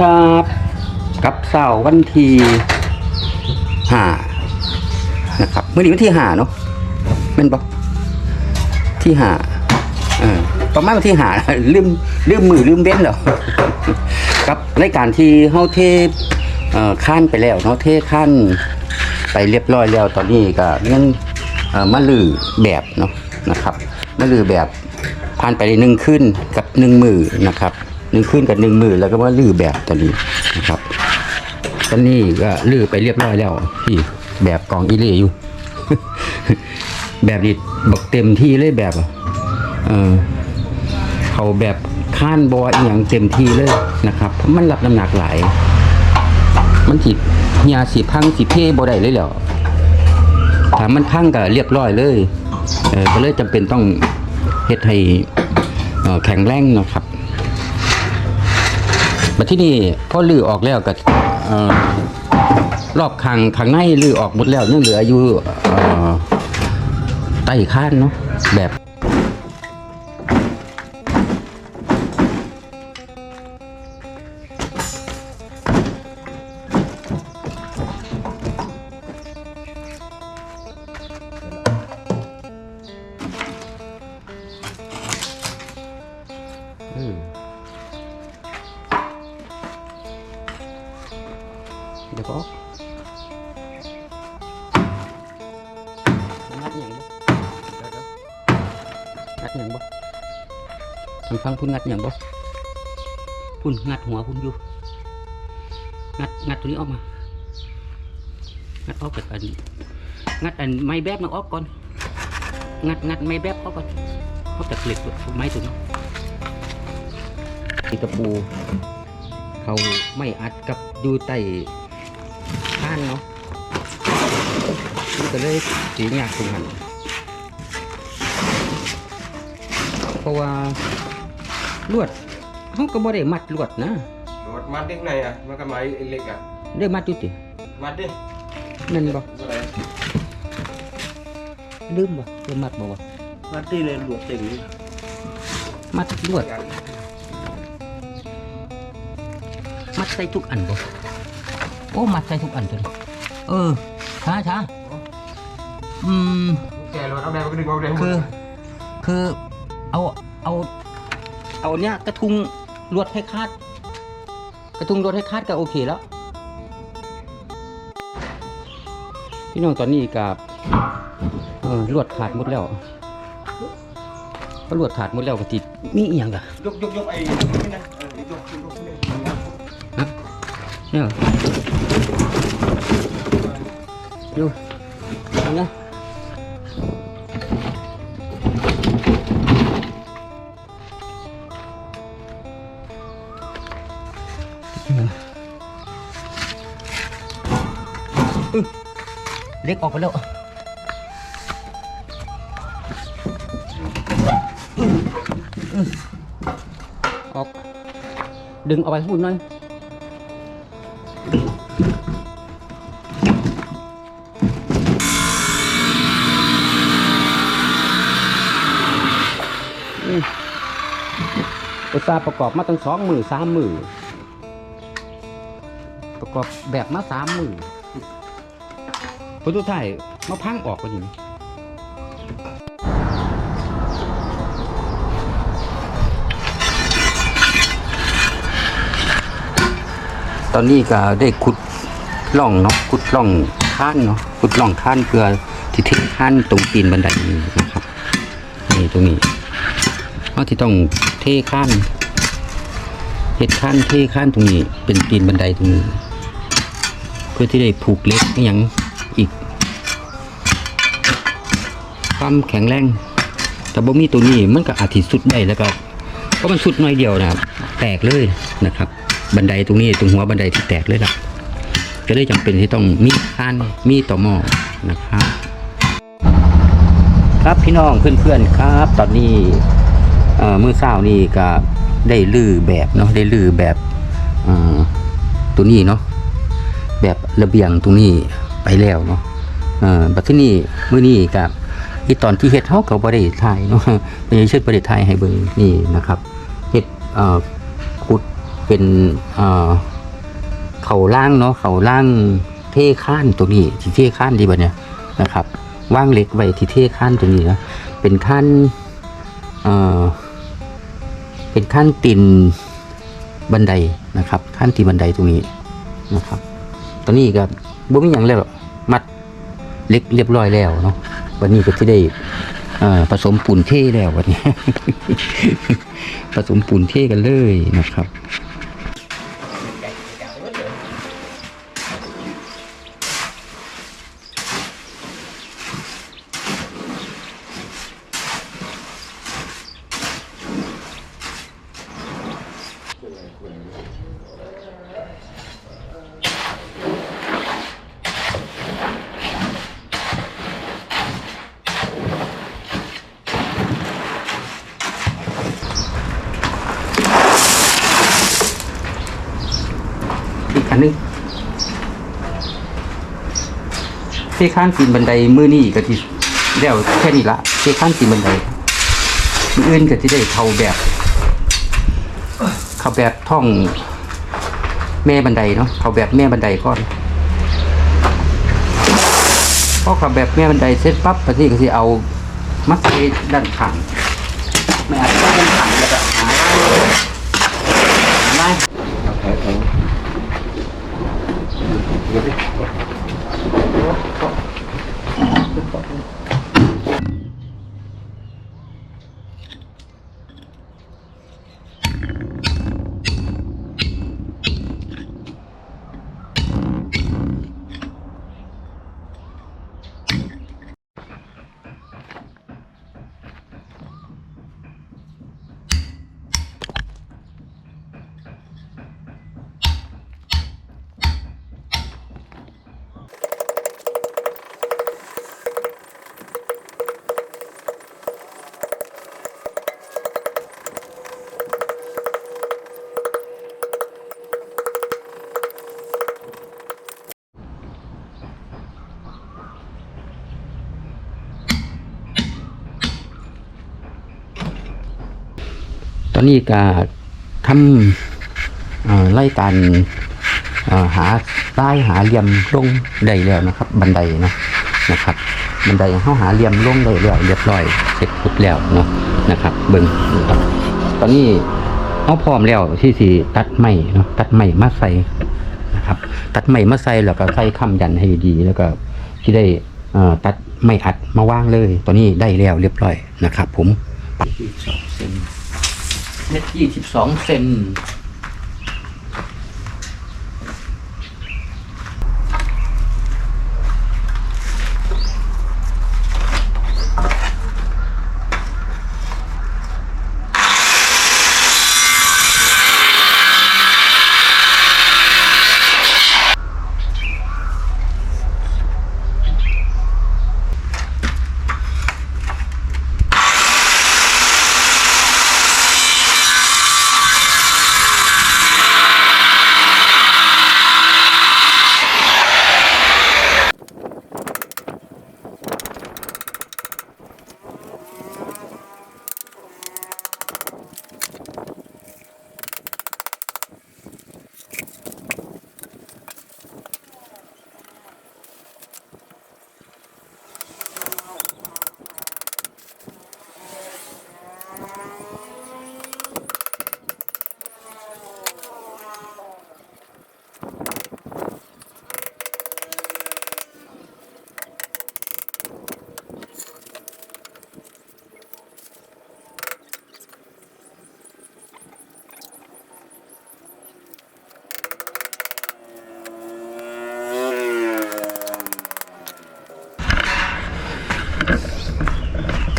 ครับ กับเสาร์วันที่ห้านะครับเมื่อนี้วันที่ห้าเนาะแม่นปะที่ห้าเออประมาณวันที่ห้าลืมลืมมือลืมเว้นเหรอกับรายการที่เฮาเทเอ่อข้นไปแล้วเนาะเทขั้นไปเรียบร้อยแล้วตอนนี้ก็ยังเอ่อมาลือแบบเนาะนะครับมาลือแบบผ่านไปหนึ่งขึ้นกับหนึ่งมือนะครับ หนึ่งขึ้นกับหนึ่งมือแล้วก็มาลือแบบตอนนี้นะครับตอนนี้ก็ลือไปเรียบร้อยแล้วพี่แบบกองอีเล่อยู่ แบบนี้บักเต็มที่เลยแบบเออเขาแบบข้านบออีหยังเต็มที่เลยนะครับเพราะมันรับน้ำหนักหลาย มันสิเฮียสิพังสิเพ่บ่ได้เลยเหรอถ้ามันพังก็เรียบร้อยเลยเออก็เลยจำเป็นต้องเฮ็ดให้แข็งแรงนะครับ มาที่นี่พอลือออกแล้วก็รอบข้างข้างในลือออกหมดแล้วยังเหลืออยู่ใต้ข้านเนาะแบบ พุ่นงัดอย่างบ่พุ่นงัดหัวพุ่นอยู่งัดงัดตัวนี้ออกมา งัดออกจากอันงัดอันไม้แบบมันออกก่อน งัดงัดไม้แบบออกก่อนออกจากเหล็กตัวไม้ตัวนี้มีตะปูเขาไม่อัดกับอยู่ใต้ข้านเนาะมันก็เลยสียากตรงนั้นเพราะว่า ลวดเขาก็บ่ได้มัดลวดนะรถมัดเด็กไหนอะมันก็ไม้เล็กอะได้มัดอยู่ติมัดดินั่นบ่อะไรลืมบ่ได้มัดบ่วะมัดดิเลยหลวดเต็งนี่มัดลวด มัดใส่ทุกอันบ่โอ้มัดใส่ทุกอันตัวนี้เออช้าช้าอืมแกรถเอาแดงก็ดึงเอาแดงคือ คือเอาเอา เอาเนี้ยกระทุงลวดให้คาด กระทุงลวดให้คาดก็โอเคแล้ว พี่น้องตอนนี้กับลวดขาดหมดแล้วก็ลวดขาดหมดแล้วก็ติดมีอีหยังล่ะยกยกยกไอ้นี่นะเนี่เนี่ยดู ล็กออกไปแล้วออก ดึงเอาไปพูดหน่อยอุตสาห์ประกอบมาตั้งสองมือสามมือประกอบแบบมาสามมือ ผลสุดท้ายมาพังออกก็อย่างนี้ตอนนี้ก็ได้ขุดล่องเนาะขุดล่องข้านเนาะขุดล่องข้านเพื่อที่ทิ้งข้านตรงตีนบันไดนี้นะครับนี่ตรงนี้เขาที่ต้องเทข้านเฮ็ดข้านเทข้านตรงนี้ เป็นตีนบันไดตรงนี้ เพื่อที่ได้ผูกเล็กอย่าง ความแข็งแรงแต่บ่มีตัวนี้มันก็อาจสิสุดได้แล้วก็เพราะมันสุดหน่อยเดียวนะครับ แตกเลยนะครับ บันไดตรงนี้ตรงหัวบันไดที่แตกเลยล่ะก็เลยจำเป็นที่ต้องมีข้านมีต่อหม้อนะครับ ครับพี่น้องเพื่อนๆครับ ตอนนี้เอ่อมื้อเช้านี่ก็ได้ลื้อแบบเนาะได้ลื้อแบบเอ่อตัวนี้เนาะแบบระเบียงตรงนี้ไปแล้วเนาะเอ่อบัดที่นี่มื้อนี้ก็ ที่ตอนที่เฮ็ดเฮาก็บ่ได้ถ่ายเนาะบ่ได้เชิดบ่ได้ถ่ายให้เบิ่งนี่นะครับเฮ็ดเอ่อขุดเป็นเอ่อเขาล่างเนาะเขาล่างเท่ข้านตัวนี้ที่เท่ข้านดีบ่เนี่ยนะครับว่างเล็กไว้ที่เท่ข้านตัวนี้นะเป็นขั้นเอ่อเป็นขั้นตินบันไดนะครับขั้นตีนบันไดตรงนี้นะครับ ตอนนี้ก็บ่มีหยังแล้วมัดเล็กเรียบร้อยแล้วเนาะ วันนี้ก็ที่ได้ผสมปูนเท่แล้ววันนี้ ผสมปูนเท่กันเลยนะครับ อันนึงเที่ข้างตีนบันไดมือนี่ก็ที่เดี๋ยวแค่นี้ละเที่ข้างตีนบันไดมืออื่นก็ที่ได้เขาแบบเขาแบบท่องแม่บันไดเนาะเขาแบบแม่บันไดก่อนพอเข้าแบบแม่บันไดเสร็จปั๊บปฏิก็จะเอามัดใส่ด้านข้างไม่อาจจะด้านข้างแล้วก็หาได้หาได้ ต อนนี้ก็ทำไล่การหาใต้หาเหลี่ยมลงได้แล้วนะครับ บันไดเนาะนะครับ บันไดเข้าหาเหลี่ยมลงได้แล้วเรียบร้อยเสร็จปุ๊บแล้วเนาะนะครับ เบิ่งนะครับตอนนี้เขาพร้อมแล้วที่สิตัดไม้เนาะตัดไม้มาใส่นะครับ ตัดไม้มาใส่แล้วก็ใส่คำยันให้ดีแล้วก็ที่ได้อ่อตัดไม้อัดมาว่างเลย ตอนนี้ได้แล้วเรียบร้อยนะครับ ผมสองเซน เมตรยี่สิบสองเซน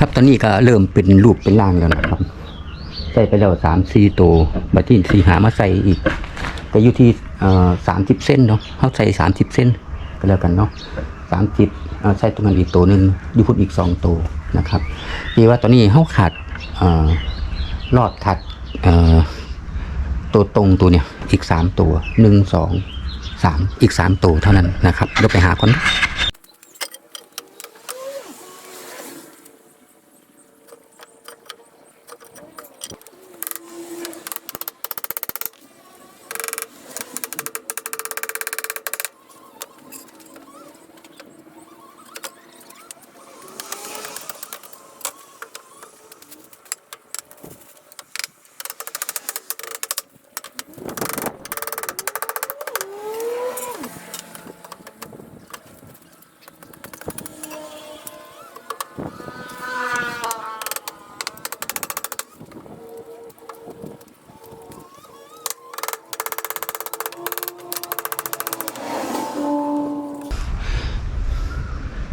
ครับต อนนี้ก็เริ่มเป็นรูปเป็นร่างแล้วนะครับ ใส่ไปแล้วสามสี่ตัวบัดที่สี่หามาใส่อีกก็อยู่ที่สามสิบเส้นเนาะเขาใส่สามสิบเส้นก็แล้วกันเนาะสามสิบใส่ตรงนั้นอีกตัวหนึ่งอยู่พุ่นอีกสองตัวนะครับดีว่าตอนนี้เขาขาดอ่อลอดถัดอ่อตัวตรงตัวเนี่ยอีกสามตัวหนึ่งสองสามอีกสามตัวเท่านั้นนะครับเดี๋ยวไปหาคน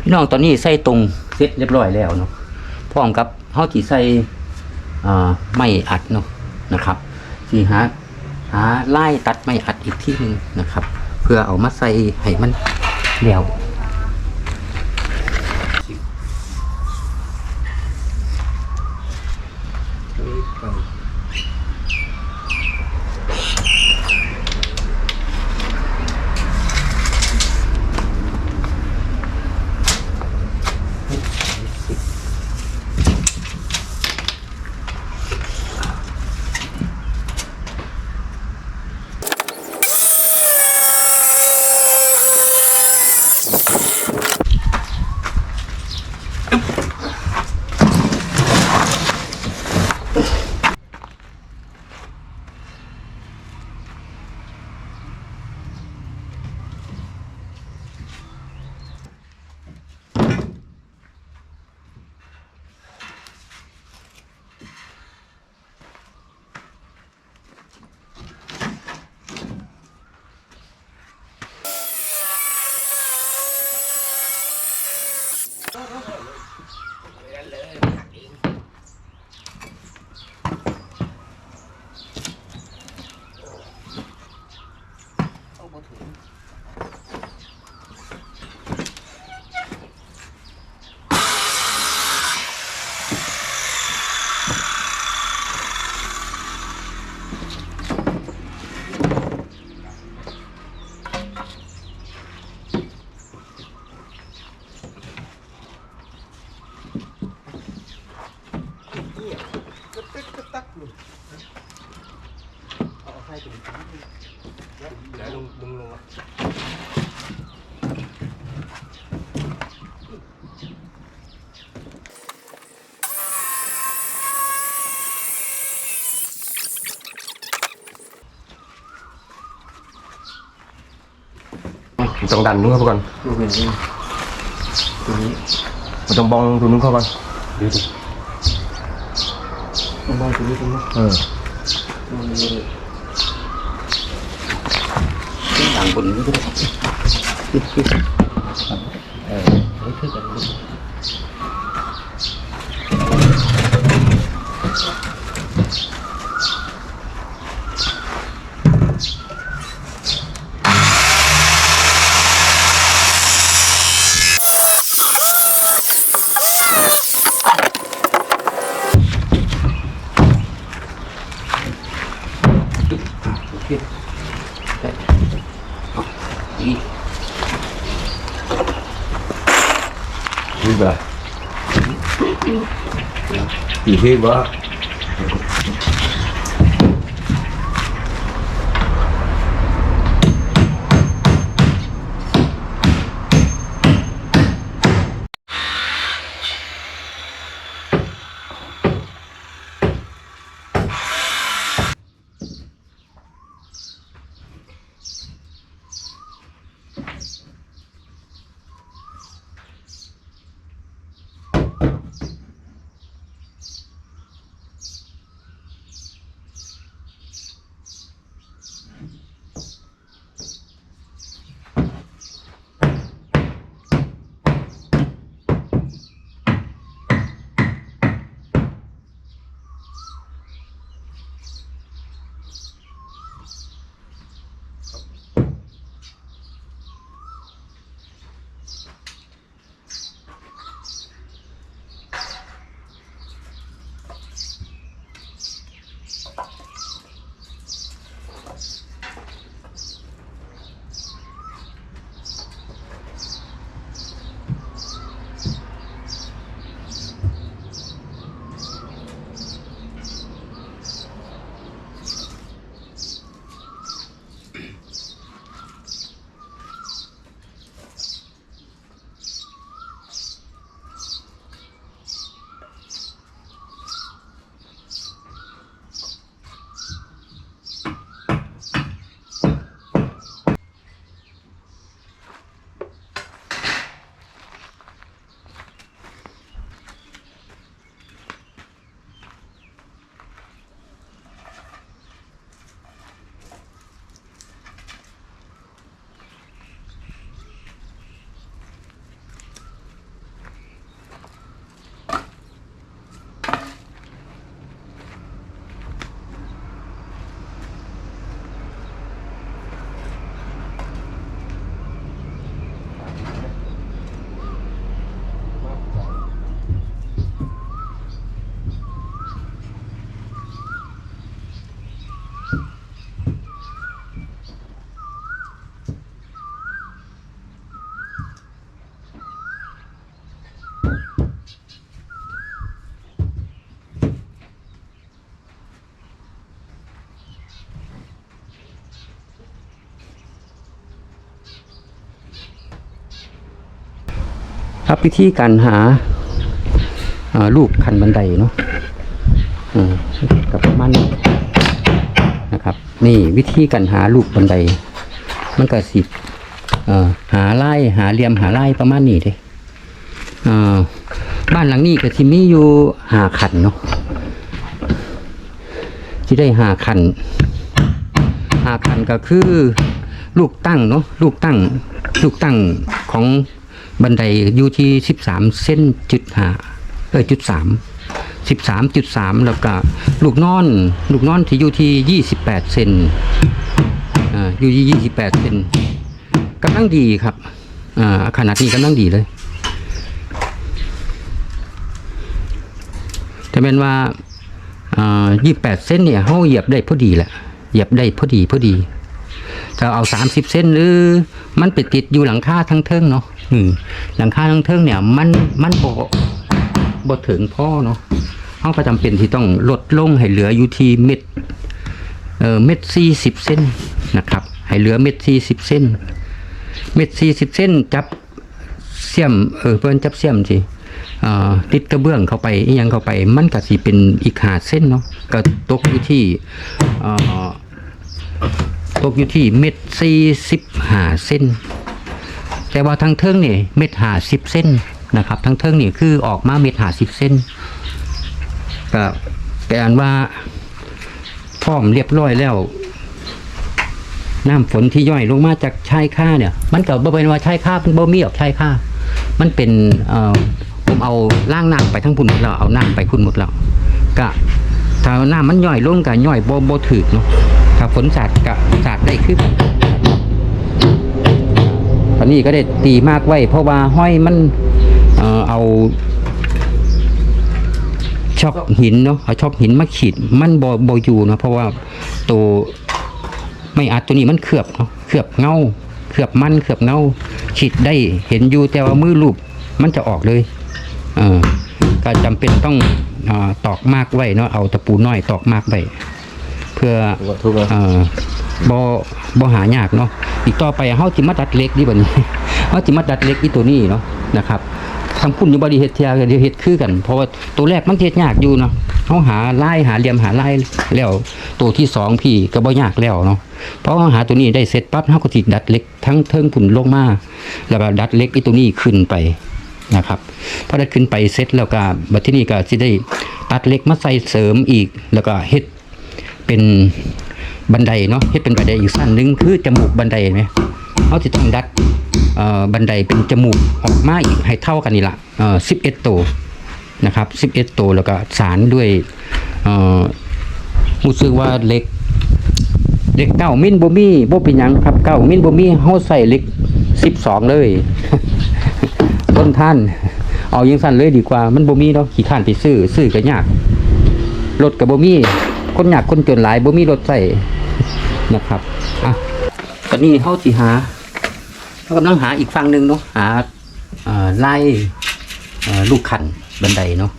พี่น้องตอนนี้ใส่ตรงเสร็จเรียบร้อยแล้วเนาะพร้อมกับเฮาสิใส่ไม่อัดเนาะนะครับสีหาหาไล่ตัดไม่อัดอีกที่หนึงนะครับ เพื่อเอามาใส่ให้มันแล้ว ต้องดันนู้นเข้าไปก่อนดูเป็นนี้ตัวนี้มันต้องบองตัวนู้นเข้าก่อนดูดิต้องมองตัวนี้ตรงนี้เออต่างบนนี้ก็ได้เออไว้คือกัน ดูโอเคได้เอาอีกนี่แบบกี่ที่วะกับวิธีการหาาลูกคันบันไดเนาะกับมาณนี้นะครับ นี่วิธีการหาลูกบันได มันก็สิหาไล่หาเหลี่ยมหาไล่ประมาณนี้เด้บ้านหลังนี้ก็สิมีอยู่หาขันเนาะที่ได้หาขันหาขันก็คือลูกตั้งเนาะลูกตั้ง ลูกตั้งของ บันไดอยู่ที่สิบสามเส้นจุดหาเออจุดสามสิบสามจุดสามแล้วก็ลูกนอน ลูกนอนที่อยู่ที่ยี่สิบแปดเซนอ่าอยู่ที่ยี่สิบแปดเซนกำลังดีครับอ่าขนาดนี้กำลังดีเลยแต่เป็นว่ายี่แปดเส้นเนี่ยเขาเหยียบได้พอดีแหละเหยียบได้พอดีพอดีจะเอาสามสิบเส้นหรือมันไปติดอยู่หลังคาทั้งเทิงเนาะ อืมหลังคาทั้งเทิงเนี่ย มันมันบ่บ่ถึงพ่อเนาะเขาก็จำเป็นที่ต้องลดลงให้เหลืออยู่ที่เม็ดเออเม็ดสี่สิบเส้นนะครับ ให้เหลือเม็ดสี่สิบเส้น เม็ดสี่สิบเส้นจับเสียมเออเพิ่อนจับเสียมสิติดกระเบื้องเข้าไปอียังเข้าไป มันก็สิเป็นอีกหาเส้นเนาะก็ตกอยู่ที่ตกอยู่ที่เม็ดสี่สิบหาเส้น แต่ว่าทางเทิงนี่เม็ดหาสิบเส้นนะครับทางเทิงนี่คือออกมาเม็ดหาสิบเส้นก็แปลว่าพร้อมเรียบร้อยแล้วน้ำฝนที่ย่อยลงมาจากชายค่าเนี่ย มันก็บ่เป็นว่าชายค่าเป็นบ่มีออกชายค่า มันเป็นเอ่อผมเอาล่างน้ำไปทั้งพุ่นหมดแล้วเอาน้ำไปพุ่นหมดแล้วก็ถ้าน้ำมันย่อยลงก็ย่อยบ่บ่ถึกเนาะถ้าฝนสาดก็สาดได้คือ ตอนนี้ก็ได้ตีมากไว้ เพราะว่าห้อยมันเอ่อเอาช็อกหินเนาะเอาช็อกหินมาขีดมันบ่บ่อยู่เนาะเพราะว่าตัวไม่อัดตัวนี้มันเคลือบเนาะเคลือบเงาเคลือบมันเคลือบเงาฉีดได้เห็นอยู่แต่ว่ามือลูบมันจะออกเลยเออก็จำเป็นต้องอาตอกมากไว้เนาะเอาตะปูน้อยตอกมากไว้เพื่อ บ่บ่หายากเนาะอีกต่อไปเฮาสิมาดัดเล็กดีบัดนี้เฮาสิมาดัดเล็กอีตัวนี้เนาะนะครับทางพุ่นอยู่บ่ด้เฮ็ดเทียเดี๋ยวเฮ็ดคือกัน เพราะว่าตัวแรกมันเฮ็ดยากอยู่เนาะเฮาหาลายหาเหลี่ยมหาลายแล้ว ตัวที่สองพี่ก็บ่ยากแล้วเนาะเพราะว่าหาตัวนี้ได้เสร็จปั๊บเฮาก็สิดัดเล็กทั้งเทิงพุ่นลงมาแล้วก็ดัดเล็กอีตัวนี้ขึ้นไปนะครับพอได้ขึ้นไปเสร็จแล้วก็บัดที่นี้ก็สิได้ตัดเล็กมาใส่เสริมอีกแล้วก็เฮ็ดเป็น บันไดเนาะให้เป็นบันไดอีกสั้นหนึงคือจมูกบันไดไหมเขาจะต้องดัดเอ่อบันไดเป็นจมูกออกมาอีกให้เท่ากันนี่ละเอ่อสิบเอ็ดตัวนะครับสิบเอ็ดตัวแล้วก็สารด้วยเอ่อรู้สึกว่าเล็กเล็กเก้ามิลบ่มีบ่เป็นยังครับเก้ามิลบ่มีเฮาใส่เล็กสิบสองเลยต้นท่าน เอายังสั้นเลยดีกว่ามันบ่มีเนาะขี้ข้านไปซื้อซื้อก็ยากรถกับบ่มีคนยากคนจนหลายบ่มีรถใส่ นะครับอะตอนนี้เฮาสิหาเรากำลังหาอีกฝั่งหนึ่งเนาะหาไล่ลูกขันบันไดเนาะ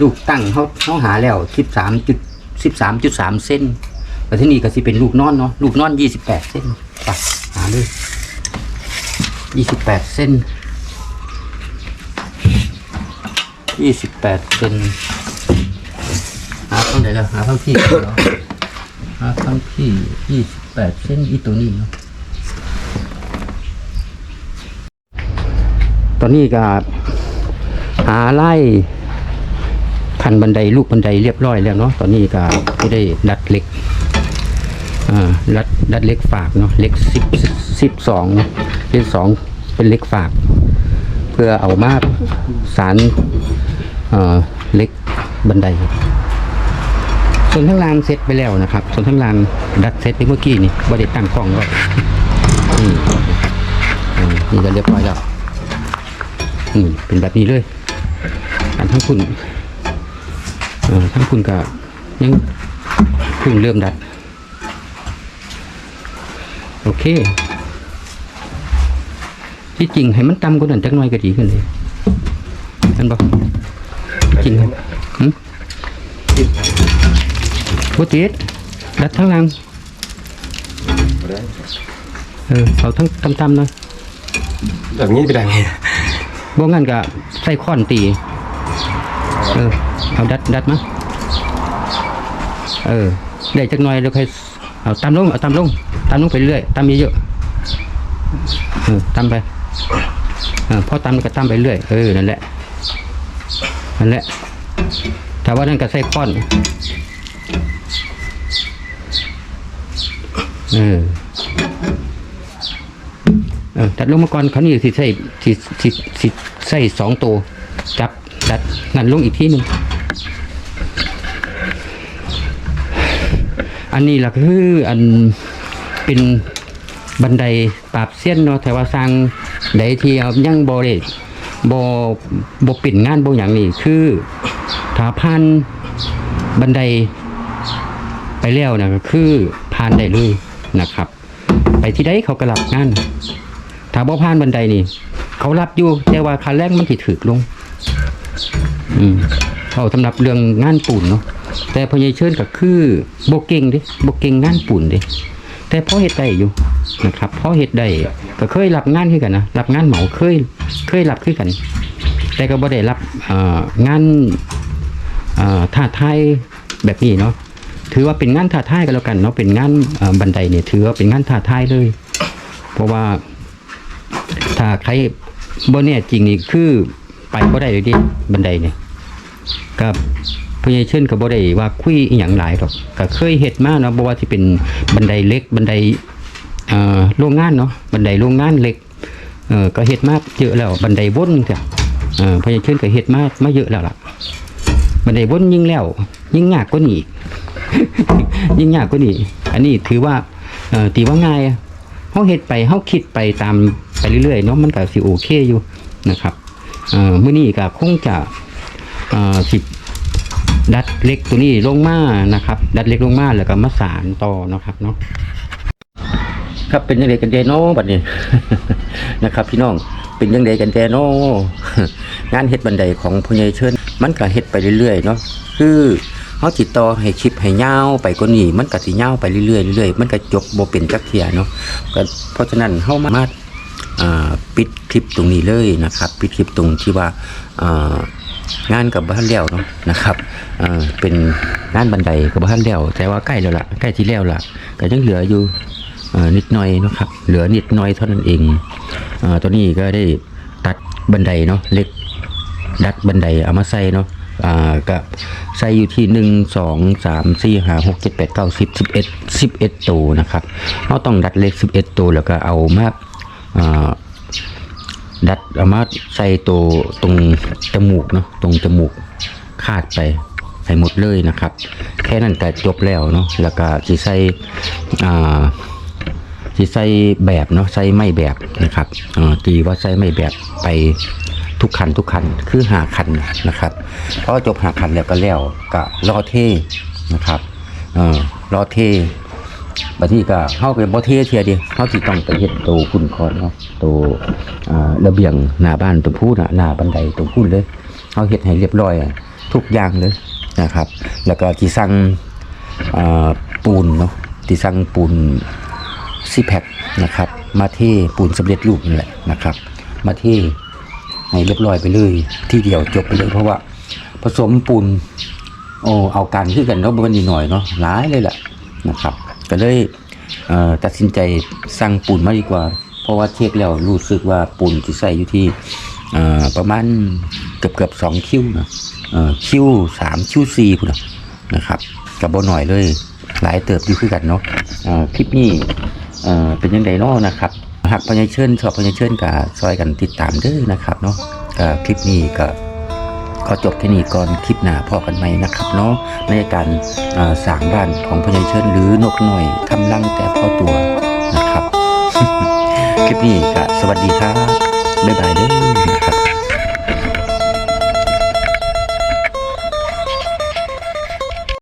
ลูกตั้งเฮาเฮาหาแล้ว13จุด13จุด3เส้นแต่ที่นี่ก็สิเป็นลูกนอนเนาะลูกนอน28เส้นไปหาเลย28เส้น28เส้นหาข้าไหนล่ะหาข้าที่เหรอ หาข้งที่ยี่สิบแปดเส้นอีตัวนี้เนาะตอนนี้ก็หาไล่คันบันไดลูกบันไดเรียบร้อยแล้วเนาะตอนนี้ก็ไม่ได้ดัดเหล็กอ่าดัดดัดเหล็กฝากเนาะเหล็กสิบสิบสองเหล็กสองเป็นเหล็กฝาก เพื่อเอามาสารเอ่อเหล็กบันได ส่วนทั้งลางเสร็จไปแล้วนะครับ ส่วนทั้งลางดัดเสร็จไปเมื่อกี้นี่บไดิตั้งกล้องไว้นี่อ่านี่ก็เรียบร้อยแล้วนี่เป็นแบบนี้เลยอันทั้งคุณอ่อทั้งคุณก็ยังเพิ่งเริ่มดัด โอเค ที่จริงให้มันต่ำกว่านั้นจักหน่อยก็ดีขึ้นเลยนั่นบอกจริงหืม บ่ติดดัดทั้งหลังเออเอาทั้งตำๆหน่อยแบบนี้ไปได้ไงบบ่งั้นก็ใส่ค้อนตี เออ เอาดัดดัดมา เออ ได้จักหน่อยแล้วค่อยเอาตามลง เอาตามลงตามลงไปเรื่อยตามเยอะๆเออตามไปเออพอตามก็ตามไปเรื่อย เออ นั่นแหละ นั่นแหละ ถ้าว่านั่นก็ใส่ค้อน เออเออตัดลงมาก่อนเขาวนี่สิใส่สิสิสิใส่สองตัวจับดัดนั่นลงอีกที่หนึ่งอันนี้ล่ะคืออันเป็นบันไดปราบเส้นเนาะแต่ว่าสร้างใดที่เอายังบ่ได้บ่บ่ปิ่นงานบ่อย่างนี้คือถ้าผ่านบันไดไปแล้วนะก็คือผ่านได้เลย นะครับ ไปที่ใดเขาก็รับงานถ้าบ่ผ่านบันไดนี่ เขารับอยู่แต่ว่าคันแรกมันสิถึกลง อืมเอาสำหรับเรื่องงานปูนเนาะแต่พอใหญเชิญก็คือบ่เก่งดิบ่เก่งงานปูนดิแต่พอเฮ็ดได้อยู่นะครับพอเฮ็ดได้ก็เคยรับงานคือกันนะรับงานเหมาเคยเคยรับคือกัน แต่ก็บ่ได้รับงานเอ่อท้าทยแบบนี้เนาะ ถือว่าเป็นงานท้าทายกันแล้วกันเนาะเป็นงานบันไดเนี่ยถือว่าเป็นงานท้าทายเลย เพราะว่า ถ้าใครบ่แน่จริงนี่คือไปบ่ได้เลยดิบันไดเนี่ยกับผู้ใหญ่เชิญก็บ่ได้ว่าคุยอีหยังหลายหรอกก็เคยเฮ็ดมาเนาะบ่ว่าสิเป็นบันไดเล็กบันไดเอ่อโรงงานเนาะบันไดโรงงานเล็กเอ่อก็เฮ็ดมากเยอะแล้วบันไดวนจ้ะเอ่อผู้ใหญ่เชิญก็เฮ็ดมากมาเยอะแล้วล่ะ บันได้วนยิ่งแล้ว ยิ่งยากกว่านี้ยิ่งยากกว่านี้อันนี้ถือว่าเอ่อตีว่าง่ายเฮาเฮ็ดไปเฮาคิดไปตามไปเรื่อยๆเนาะมันก็สิโอเคอยู่นะครับเอ่อมื้อนี้ก็คงจะเอ่อสิดัดเล็กตัวนี้ลงมานะครับ ดัดเล็กลงมาแล้วก็มาสานต่อนะครับเนาะครับเป็นยังไงกันเดโนบัดนี้นะครับ พี่น้องเป็นยังไงกันแดโนงานเฮ็ดบันไดของพ่อใหญ่เชิญ มันก็เฮ็ดไปเรื่อยๆเนาะคือเฮาติดต่อให้คลิปให้ยาวไปกว่านี้มันก็สิยาวไปเรื่อยๆเรื่อยๆมันก็จบบ่เป็นจักเที่ยเนาะก็เพราะฉะนั้นเฮามาอ่าปิดคลิปตรงนี้เลยนะครับ ปิดคลิปตรงที่ว่าอ่างานกับบ้านแล้วเนาะนะครับอ่าเป็นงานบันไดกับบ้านแล้วแต่ว่าใกล้แล้วล่ะใกล้ที่แล้วล่ะก็ยังเหลืออยู่นิดหน่อยนะครับ เหลือนิดหน่อยเท่านั้นเองอตัวนี้ก็ได้ตัดบันไดเนาะเล็ก ดัดบันไดเอามาใส่เนาะอ่าก็ใส่อยู่ที่หนึ่งสองสามสี่ห้าหกเจ็ดแปดเก้าสิบสิบเอ็ดสิบเอ็ดตัวนะครับเราต้องดัดเล็กสิบเอ็ดตัวแล้วก็เอามาอ่าดัดเอามาใส่ตัวตรงจมูกเนาะตรงจมูกคาดไปให้หมดเลยนะครับ แค่นั้นก็จบแล้วเนาะแล้วก็สิใส่อ่าที่ใส่แบบเนาะใส่ไม่แบบนะครับอ่อตีว่าใส่ไม่แบบไป ทุกคันทุกคันคือหาคันนะครับเพราะจบหาคันแล้วก็แล้วก็รอเทนะครับเออรอเทบัดนี้ก็เฮาไปบ่เทเทียเดียวเฮาสิต้องไปเฮ็ดตัวคุณก่อนเนาะตัวอ่าระเบียงหน้าบ้านตัวพูดน่ะหน้าบันไดตัวพูดเลยเฮาเฮ็ดให้เรียบร้อยทุกอย่างเลยนะครับ แล้วก็สิสั่งอ่าปูนเนาะที่สั่งปูนซีแพคนะครับ มาเทปูนสำเร็จรูปนี่แหละนะครับ มาเท ให้เรียบร้อยไปเลยที่เดียวจบไปเลยเพราะว่า ผสมปูนโอ้เอาการขึ้นกันเนาะมันนิดหน่อยเนาะหลายเลยแหละนะครับ ก็เลยเตัดสินใจสั่งปูนมาดีกว่า เพราะว่าเช็คแล้วรู้สึกว่าปูนที่ใส่อยู่ที่ประมาณเกือบเกือบสองคิวนะคิวสามคิวสี่พุ่นะครับกับบ่หน่อยเลยหลายเติบอยู่คือกันเนาะเอ่อคลิปนี้เอ่อเป็นยังไงเนาะนะครับ หากพญายเชิญชอบพญายเชิญกับซอยกันติดตามด้วยนะครับเนาะคลิปนี้ก็ขอจบแค่นี้ก่อนคลิปหน้าพอกันไหมนะครับเนาะในการสร้างบ้านของพญายเชิญหรือนกหน่อยทำรังแต่พ่อตัวนะครับ คลิปนี้ก็สวัสดีครับบ๊ายบายเด้อนะครับ